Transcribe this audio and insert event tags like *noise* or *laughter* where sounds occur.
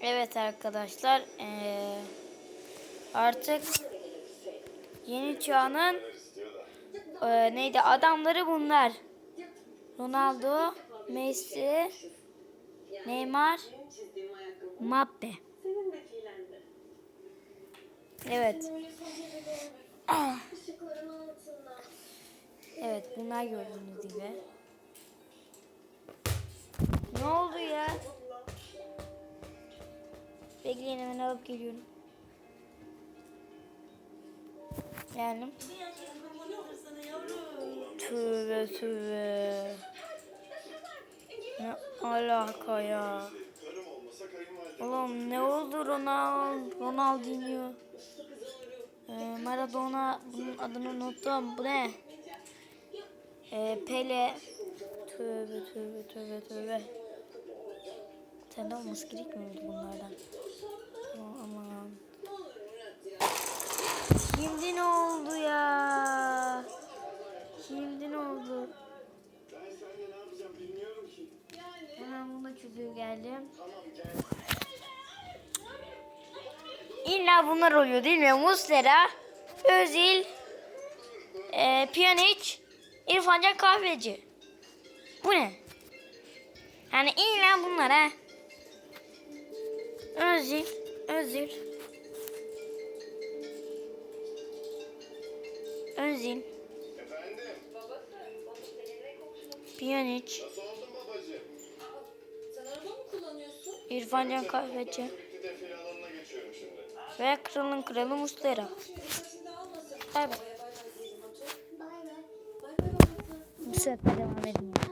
Evet arkadaşlar eee, artık yeni çağın eee, neydi adamları bunlar. Ronaldo, Messi, Neymar, Mbappe. Evet. *clears throat* Evet bunlar gördüğünüz gibi. Bekleyin hemen alıp geliyorum. Geldim. Tövbe tövbe. Ne alaka ya? Oğlum ne oldu Ronald, Ronaldinho? Ee, Maradona bunun adını unuttum. Bu ne? Ee, Pele. Tövbe tövbe tövbe tövbe. Sen de olması gerekmiyordu bunlardan. Şimdi ne oldu ya? Şimdi ne oldu? Ben seninle ne yapacağım bilmiyorum ki. Hemen bunda çözüyor geldim. İlla bunlar oluyor değil mi? Muslera, Özil, e, Pjanic, İrfan Can Kahveci. Bu ne? Yani illa bunlar ha. Özil, Özil. Mı kullanıyorsun? İrfan Can Kahveci ve kralın kralı Muslera. Babası. Bu sefer devam edin.